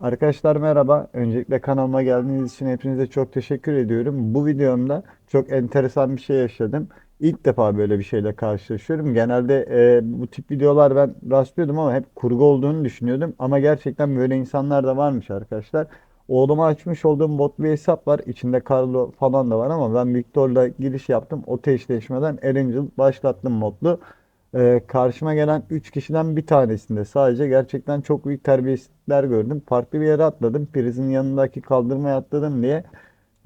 Arkadaşlar merhaba. Öncelikle kanalıma geldiğiniz için hepinize çok teşekkür ediyorum. Bu videomda çok enteresan bir şey yaşadım. İlk defa böyle bir şeyle karşılaşıyorum. Genelde e, bu tip videolar ben rastlıyordum ama hep kurgu olduğunu düşünüyordum. Ama gerçekten böyle insanlar da varmış arkadaşlar. Oğluma açmış olduğum bot bir hesap var. İçinde Carlo falan da var ama ben Victor'la giriş yaptım. O eşleşmeden Erangel başlattım modlu. Ee, karşıma gelen 3 kişiden bir tanesinde sadece gerçekten çok büyük terbiyesizlikler gördüm. Farklı bir yere atladım. Prizin yanındaki kaldırmaya atladım diye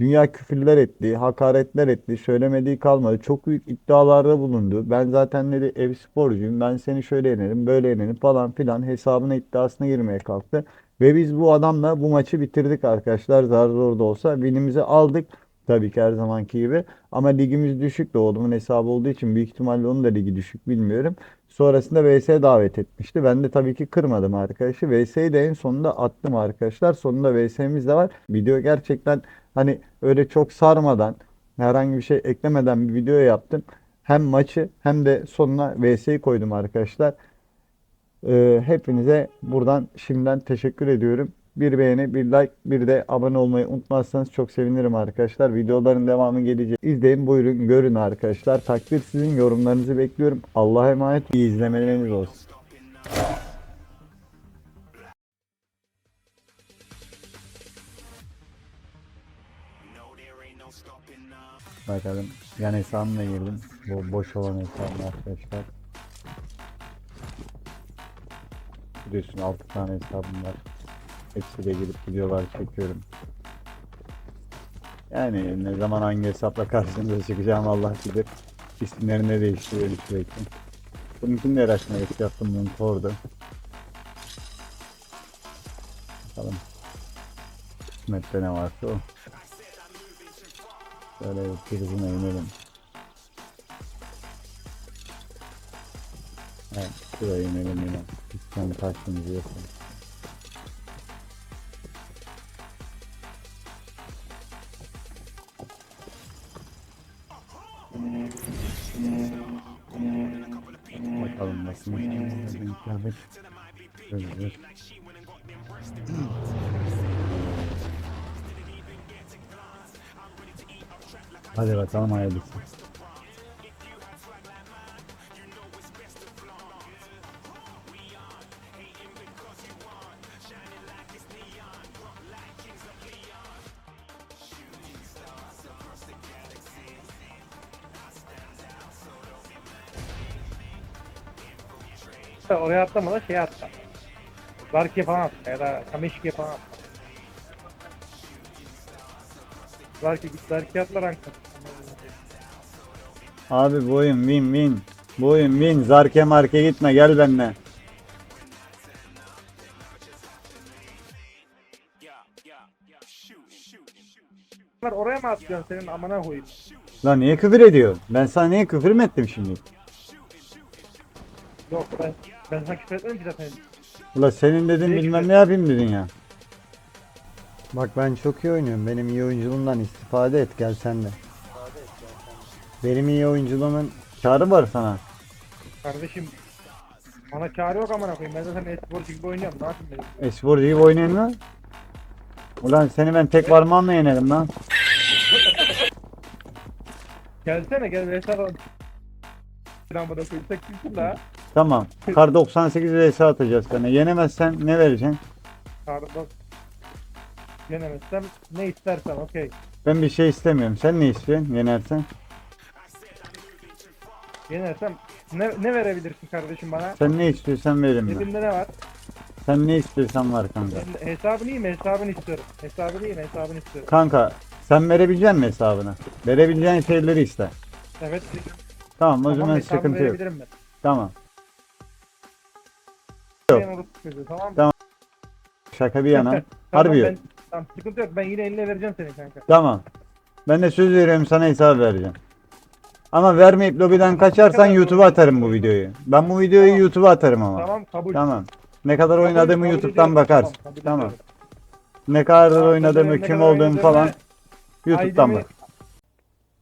dünya küfürler etti, hakaretler etti, söylemediği kalmadı. Çok büyük iddialarda bulundu. Ben zaten dedi ev sporcuyum, ben seni şöyle yenerim, böyle yenerim falan filan hesabına iddiasına girmeye kalktı. Ve biz bu adamla bu maçı bitirdik arkadaşlar. Zar zor da olsa winimizi aldık. Tabii ki her zamanki gibi. Ama ligimiz düşük de oğlumun hesabı olduğu için büyük ihtimalle onun da ligi düşük bilmiyorum. Sonrasında VS davet etmişti. Ben de tabii ki kırmadım arkadaşı. VS'yi de en sonunda attım arkadaşlar. Sonunda VS'miz de var. Video gerçekten hani öyle çok sarmadan herhangi bir şey eklemeden bir video yaptım. Hem maçı hem de sonuna VS'yi koydum arkadaşlar. Ee, hepinize buradan şimdiden teşekkür ediyorum. Bir beğeni, bir like, bir de abone olmayı unutmazsanız çok sevinirim arkadaşlar. Videoların devamı gelecek. İzleyin, buyurun, görün arkadaşlar. Takdir sizin yorumlarınızı bekliyorum. Allah'a emanet. İyi izlemeleriniz olsun. Bakalım. Yan hesabımla girdim. Bu boş olan hesabım arkadaşlar. Biliyorsun 6 tane hesabım var. Hepsiyle girip videolar çekiyorum. Yani ne zaman hangi hesapla karşınıza çıkacağım Allah bilir. İsimlerini de değiştiriyorum sürekli. Bununkini de araştırma yaptım bunun tordu. Bakalım. Kısmette ne varsa o. Bir prizine inelim. Evet, şuraya inelim yine. Lütfen taşımızı yapalım. Kıyafet. Gözlük. Hadi bakalım hayırlısı. İşte oraya atlama da şeye atla. Zarkiye falan atla ya da Kameşki'ye falan atla. Zarki git Zarkiye atla rank at. Abi bu oyun win win. Bu oyun win. Zarke marke gitme gel benimle. Oraya mı atlıyorsun senin amına koyayım? Lan niye küfür ediyor? Ben sana niye küfür mü ettim şimdi? Yok ben ben sana küfür etmedim ki zaten. Ula senin dedin Niye bilmem küfür- ne yapayım dedin ya. Bak ben çok iyi oynuyorum. Benim iyi oyunculuğumdan istifade et gel sen de. Benim iyi oyunculuğumun karı var sana. Kardeşim bana çare yok amına koyayım. Ben zaten e-sporcu gibi oynuyorum. Ne yapayım dedim. Esporcu gibi oynayın lan. Ulan seni ben tek parmağımla yenerim lan. Gelsene gel Veysel al. Lan bana koyayım. Tek kimsin la? Tamam. Kar 98 vs atacağız sana. Yenemezsen ne vereceksin? Karda Yenemezsem ne istersen okey. Ben bir şey istemiyorum. Sen ne istiyorsun yenersen? Yenersem ne, ne verebilirsin kardeşim bana? Sen ne istiyorsan veririm ben. Cebimde ne var? Sen ne istiyorsan var kanka. Ben hesabını mi? Hesabını istiyorum. Hesabını mi? Hesabını istiyorum. Kanka sen verebilecek misin hesabını? Verebileceğin şeyleri iste. Evet. Tamam o zaman sıkıntı yok. verebilirim ben. Tamam. Tamam. mı? Tamam. Şaka bir yana. Tamam, Harbi yok. ben, tamam sıkıntı yok. Ben yine eline vereceğim seni kanka. Tamam. Ben de söz veriyorum sana hesap vereceğim. Ama vermeyip lobiden kaçarsan kadar YouTube'a atarım bu videoyu. Ben bu videoyu Tamam. YouTube'a atarım ama. Tamam kabul. Tamam. Ne kadar Kabul, oynadığımı kabul YouTube'dan bakarsın. Tamam, kabul Tamam. ediyorum. Ne kadar Tamam, oynadığımı, ne kim kadar olduğumu falan YouTube'dan ID'mi bak.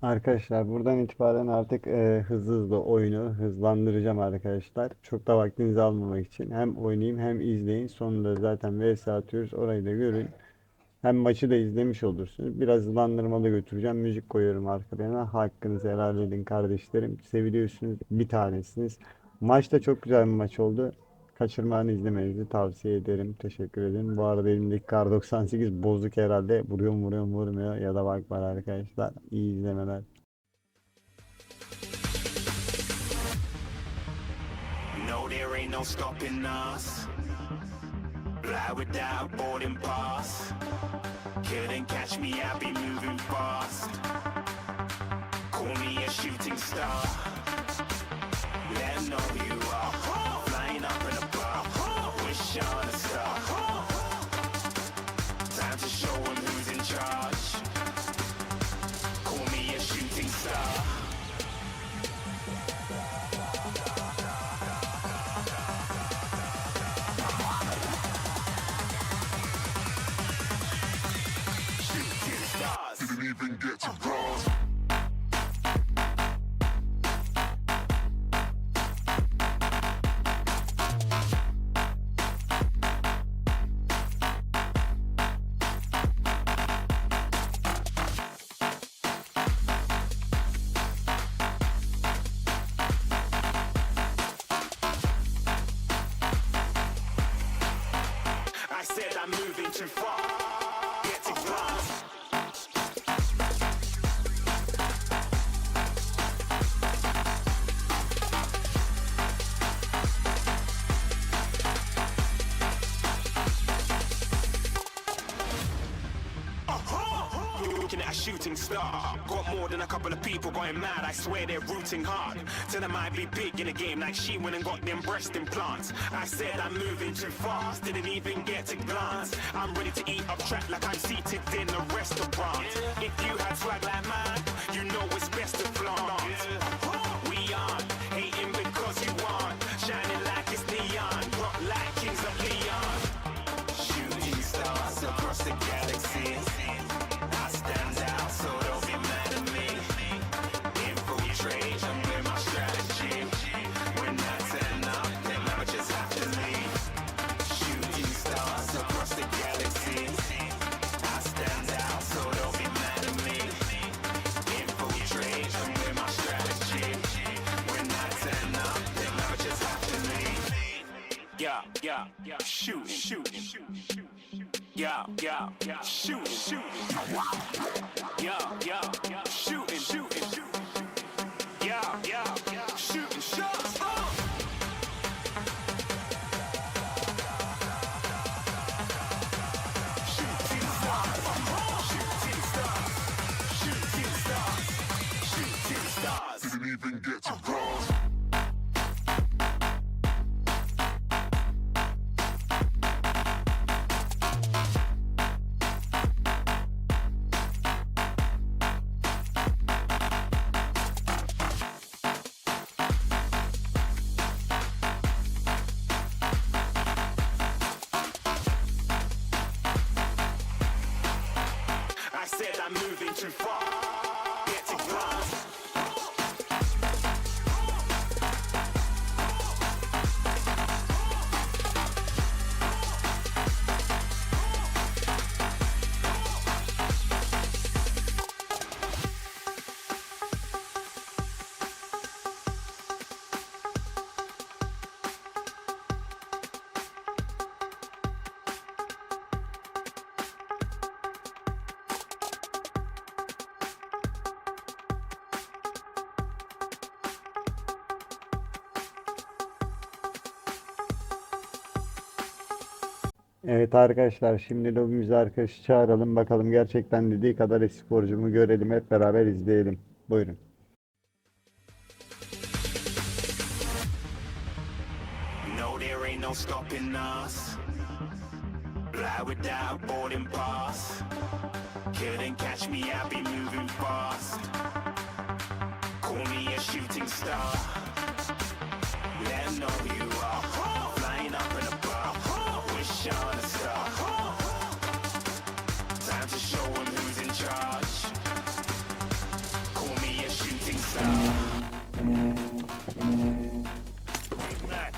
Arkadaşlar buradan itibaren artık e, hızlı hızlı oyunu hızlandıracağım arkadaşlar. Çok da vaktinizi almamak için. Hem oynayayım hem izleyin. Sonunda zaten vs atıyoruz. Orayı da görün. Hem maçı da izlemiş olursunuz. Biraz hızlandırmalı götüreceğim. Müzik koyuyorum arka plana. Hakkınızı helal edin kardeşlerim. Seviliyorsunuz. Bir tanesiniz. Maç da çok güzel bir maç oldu. Kaçırmanı izlemenizi tavsiye ederim. Teşekkür ederim. Bu arada elimdeki kar 98 bozuk herhalde. Vuruyorum vuruyorum vurmuyor. Ya da bak var arkadaşlar. İyi izlemeler. No, there ain't no stopping us. Fly without boarding pass. Couldn't catch me, I be moving fast. Call me a shooting star. A shooting star. Got more than a couple of people going mad. I swear they're rooting hard. Tell them I'd be big in the game like she went and got them breast implants. I said I'm moving too fast, didn't even get to glance. I'm ready to eat up track like I'm seated in a restaurant. If you had swag like mine, you know it's best to flaunt. We aren't hating because you aren't shining like it's neon, rock like kings of Leon. Shooting stars across the galaxy. Shooting, shooting, shooting. Yeah, yeah, yeah. Shooting, shooting. Evet arkadaşlar şimdi lobimize arkadaşı çağıralım. Bakalım gerçekten dediği kadar esporcu mu görelim. Hep beraber izleyelim. Buyurun. No, there ain't no stopping us. Fly without boarding pass. Couldn't catch me, I be moving fast. Call me a shooting star. Let know you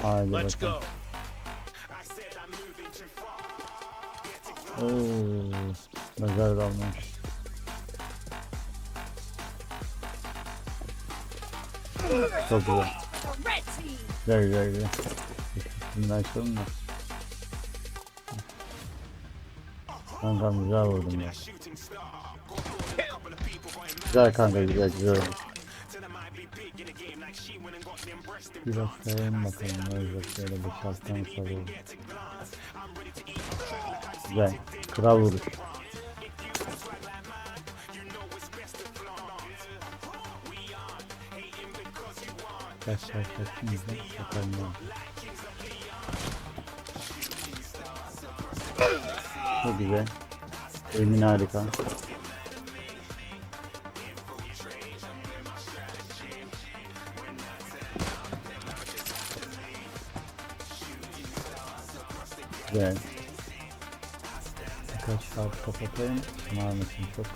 Let's bakalım. go. I said I'm moving too far. Oo, lazer dalmış. Çok güzel. Güzel güzel güzel. Şimdi açalım da. Kankam güzel vurdum ya. Güzel kanka güzel güzel Biraz sayalım bakalım ne olacak böyle bir şarttan see Güzel. Kral vuruş. Kaç kaç kaç şimdi bakalım. Çok güzel. Emin harika. Güzel. Birkaç saat kapatayım. Marmetin çok.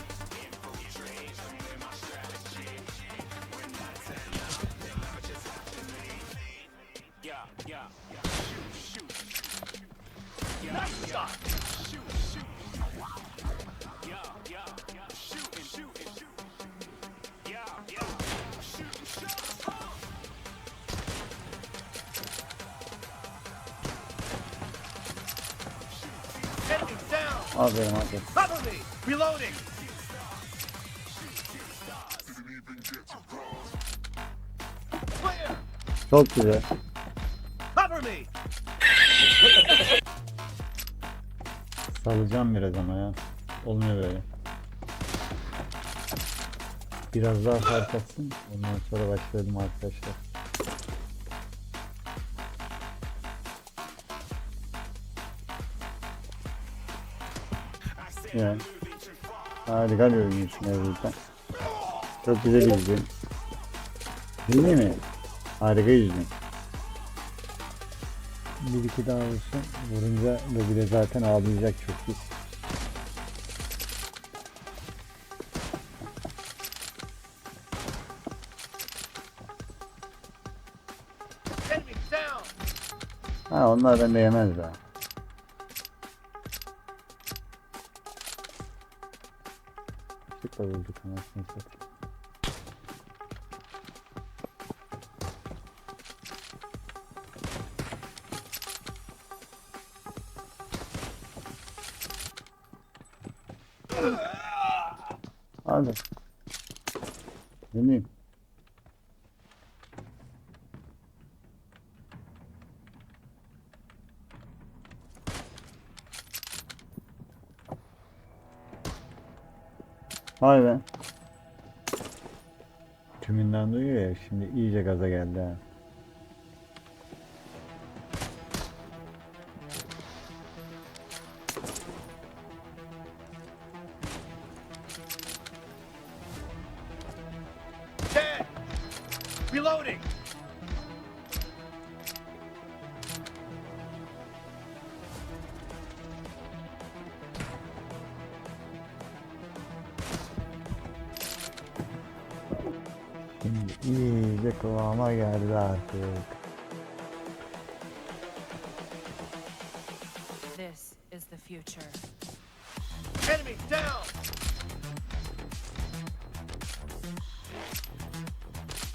Çok güzel. Cover me. Salacağım biraz ama ya. Olmuyor böyle. Biraz daha fark atsın. Ondan sonra başlayalım arkadaşlar. Yani. Harika bir oyun için. Çok güzel izliyorum. Değil mi? Harika izliyorum. Bir iki daha olsun. Vurunca da bile zaten ağlayacak çok iyi. Ha onlar bende yemez daha. Işıkla vurduk anasını satayım. Vay be. Tümünden duyuyor ya şimdi iyice gaza geldi ha.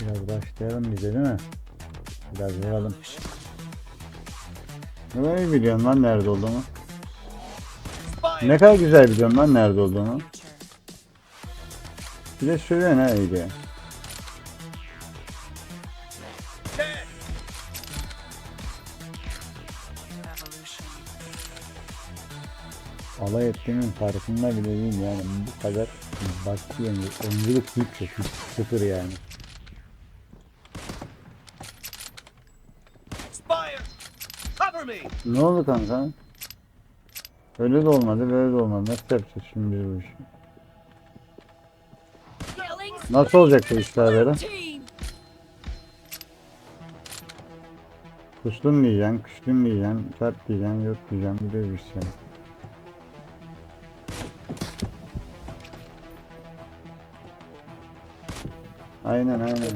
Biraz başlayalım bize değil mi? Biraz vuralım. Ne kadar biliyorsun lan nerede olduğumu. Fire. Ne kadar güzel biliyorsun lan nerede olduğumu. Future. Bir de söylüyorsun ha iyice. Alay ettiğimin farkında bile değilim yani bu kadar baktı yani oyunculuk hiç yok hiç sıfır yani. Ne oldu kanka? Öyle de olmadı böyle de olmadı nasıl yapacağız şimdi biz bu işi? Nasıl olacak bu işler böyle? Kustun diyeceksin, kıştın diyeceksin, çarp diyeceksin, yok diyeceksin, bir de bir şey. Aynen aynen.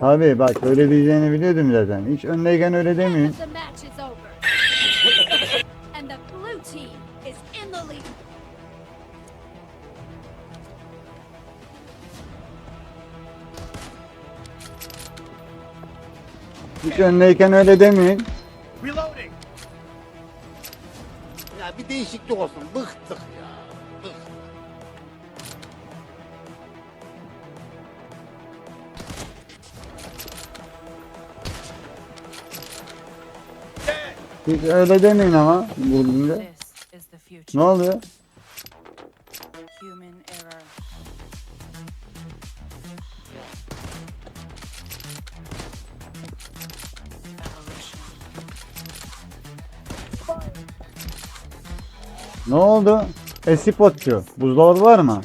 Abi bak öyle diyeceğini biliyordum zaten. Hiç öndeyken öyle demiyorsun. Hiç öyle demiyorsun. Reloading. Ya bir değişiklik olsun. Bıktık ya. Bıktık. Hiç öyle demeyin ama vurduğunda. Ne oluyor? Ne oldu? Esipotçu. Buzdolabı var mı?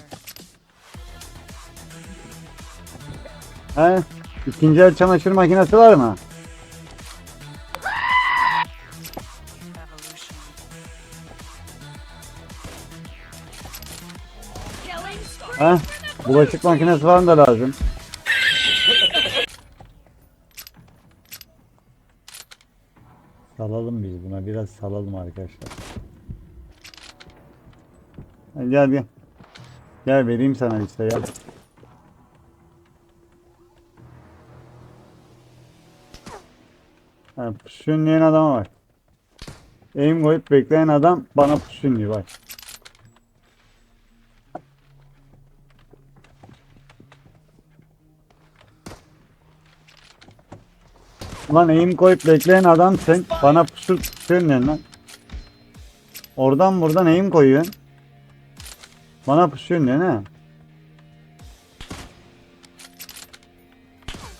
He? İkinci el çamaşır makinesi var mı? He? Bulaşık makinesi falan da lazım. Salalım biz buna. Biraz salalım arkadaşlar. Hadi gel gel. Gel vereyim sana işte gel. Ha, pusunlayan adama bak. Eğim koyup bekleyen adam bana pusunluyor bak. Lan eğim koyup bekleyen adam sen bana pusu pusuyorsun lan. Oradan buradan eğim koyuyorsun. Bana pusuyorsun ne? ne?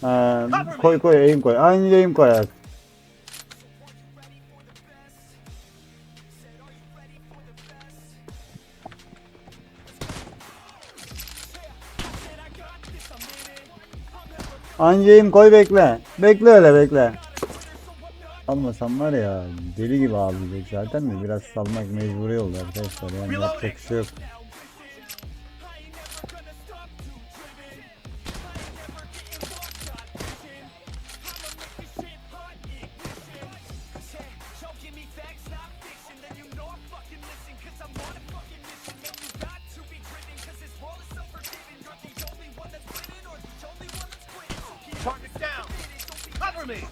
Ha, koy koy eğim koy. Aynı eğim koy abi. Anca eğim koy bekle. Bekle öyle bekle. Almasam var ya deli gibi ağlayacak zaten de biraz salmak mecburi oldu arkadaşlar yani yapacak bir şey yok.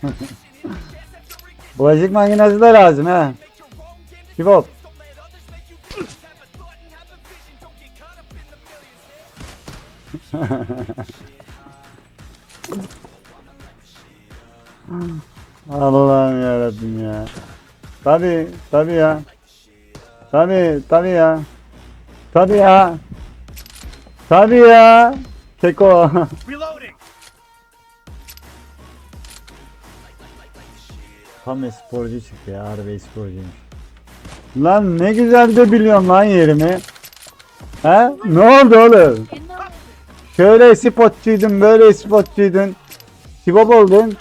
Bulaşık makinesi de lazım ha. Sibop. Allah'ım yarabbim ya. Tabi tabi ya. Tabi tabi ya. Tabi ya. Tabi ya. Keko. Tam esporcu çıktı ya harbi esporcuymuş. Lan ne güzel de biliyorum lan yerimi. He? Ne oldu oğlum? Şöyle spotçuydun böyle spotçuydun. Sibop oldun.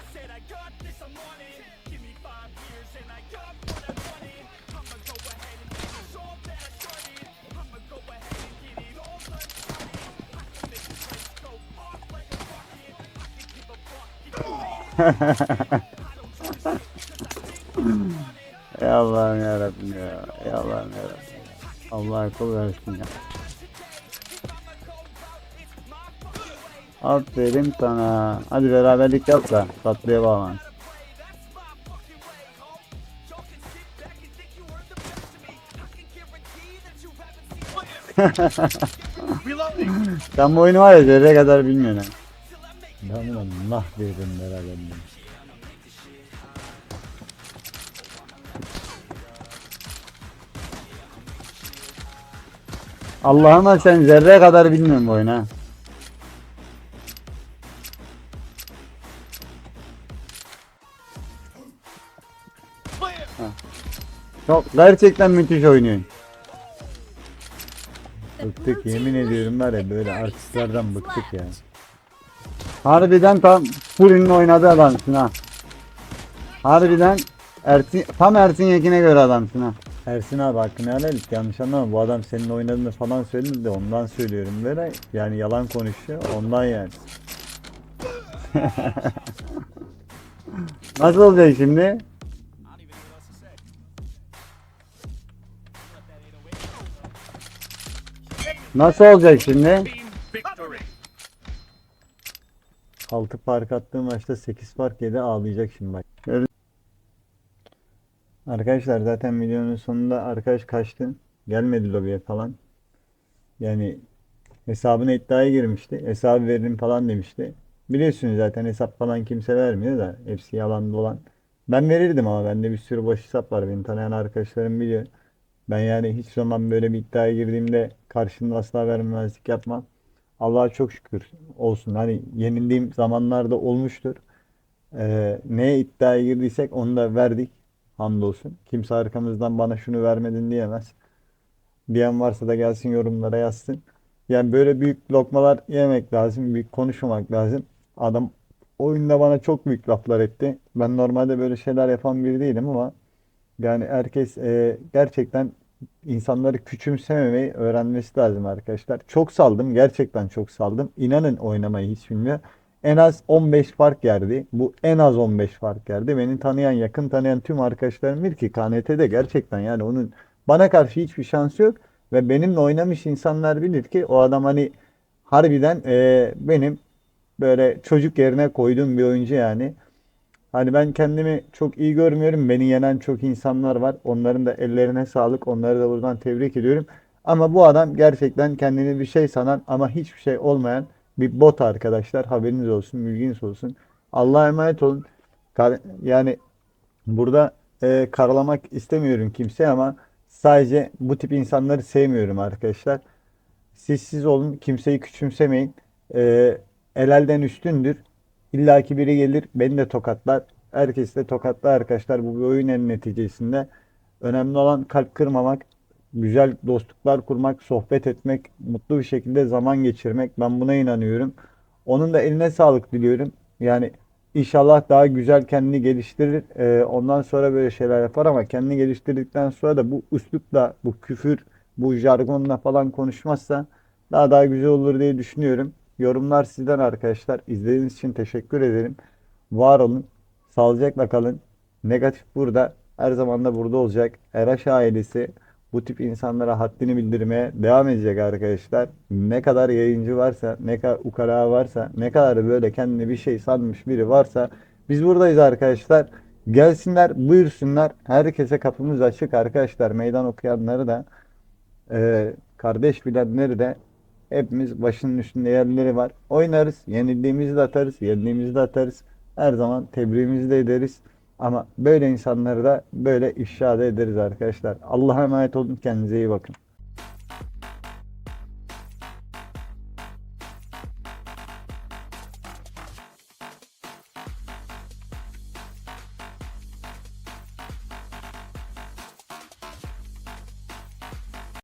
Ey Aferin sana. Hadi beraberlik yap da tatlıya bağlan. Sen bu oyunu var ya zerre kadar bilmiyorsun. Ben buna mahvedin beraberliği. Allah'ıma sen zerre kadar bilmiyorsun bu oyunu ha. Çok gerçekten müthiş oynuyorsun. Bıktık yemin ediyorum var ya böyle artistlerden bıktık ya. Harbiden tam Furin'in oynadığı adamsın ha. Harbiden Ersin, tam Ersin Yekin'e göre adamsın ha. Ersin abi hakkını helal et yanlış anlama bu adam senin oynadığını falan söyledi de ondan söylüyorum böyle yani yalan konuşuyor ondan yani. Nasıl olacak şimdi? Nasıl olacak şimdi? Team victory. 6 fark attığı maçta 8 fark yedi ağlayacak şimdi bak. Arkadaşlar zaten videonun sonunda arkadaş kaçtı. Gelmedi lobiye falan. Yani hesabına iddiaya girmişti. Hesabı veririm falan demişti. Biliyorsunuz zaten hesap falan kimse vermiyor da hepsi yalan dolan. Ben verirdim ama bende bir sürü boş hesap var. Beni tanıyan arkadaşlarım biliyor. Ben yani hiç zaman böyle bir iddiaya girdiğimde karşında asla vermemezlik yapmam. Allah'a çok şükür olsun. Hani yenildiğim zamanlarda olmuştur. Ee, neye iddiaya girdiysek onu da verdik. Hamdolsun. Kimse arkamızdan bana şunu vermedin diyemez. Diyen varsa da gelsin yorumlara yazsın. Yani böyle büyük lokmalar yemek lazım. Büyük konuşmamak lazım. Adam oyunda bana çok büyük laflar etti. Ben normalde böyle şeyler yapan biri değilim ama yani herkes e, gerçekten insanları küçümsememeyi öğrenmesi lazım arkadaşlar. Çok saldım. Gerçekten çok saldım. İnanın oynamayı hiç bilmiyor. En az 15 fark yerdi. Bu en az 15 fark yerdi. Beni tanıyan, yakın tanıyan tüm arkadaşlarım bilir ki KNT'de gerçekten yani onun bana karşı hiçbir şansı yok. Ve benimle oynamış insanlar bilir ki o adam hani harbiden e, benim böyle çocuk yerine koyduğum bir oyuncu yani. Hani ben kendimi çok iyi görmüyorum. Beni yenen çok insanlar var. Onların da ellerine sağlık. Onları da buradan tebrik ediyorum. Ama bu adam gerçekten kendini bir şey sanan ama hiçbir şey olmayan bir bot arkadaşlar. Haberiniz olsun, bilginiz olsun. Allah'a emanet olun. Yani burada e, karalamak istemiyorum kimseye ama sadece bu tip insanları sevmiyorum arkadaşlar. Siz siz olun, kimseyi küçümsemeyin. E, el elden üstündür. İlla ki biri gelir, beni de tokatlar. Herkes de tokatlar arkadaşlar. Bu bir oyun en neticesinde. Önemli olan kalp kırmamak, güzel dostluklar kurmak, sohbet etmek, mutlu bir şekilde zaman geçirmek. Ben buna inanıyorum. Onun da eline sağlık diliyorum. Yani inşallah daha güzel kendini geliştirir. Ee, ondan sonra böyle şeyler yapar ama kendini geliştirdikten sonra da bu üslupla, bu küfür, bu jargonla falan konuşmazsa daha daha güzel olur diye düşünüyorum. Yorumlar sizden arkadaşlar. İzlediğiniz için teşekkür ederim. Var olun. Sağlıcakla kalın. Negatif burada. Her zaman da burada olacak. Eraş ailesi bu tip insanlara haddini bildirmeye devam edecek arkadaşlar. Ne kadar yayıncı varsa, ne kadar ukala varsa, ne kadar böyle kendini bir şey sanmış biri varsa biz buradayız arkadaşlar. Gelsinler, buyursunlar. Herkese kapımız açık arkadaşlar. Meydan okuyanları da e, kardeş bilenleri de hepimiz başının üstünde yerleri var. Oynarız. Yenildiğimizi de atarız. Yendiğimizi de atarız. Her zaman tebriğimizi de ederiz. Ama böyle insanları da böyle ifşa da ederiz arkadaşlar. Allah'a emanet olun. Kendinize iyi bakın.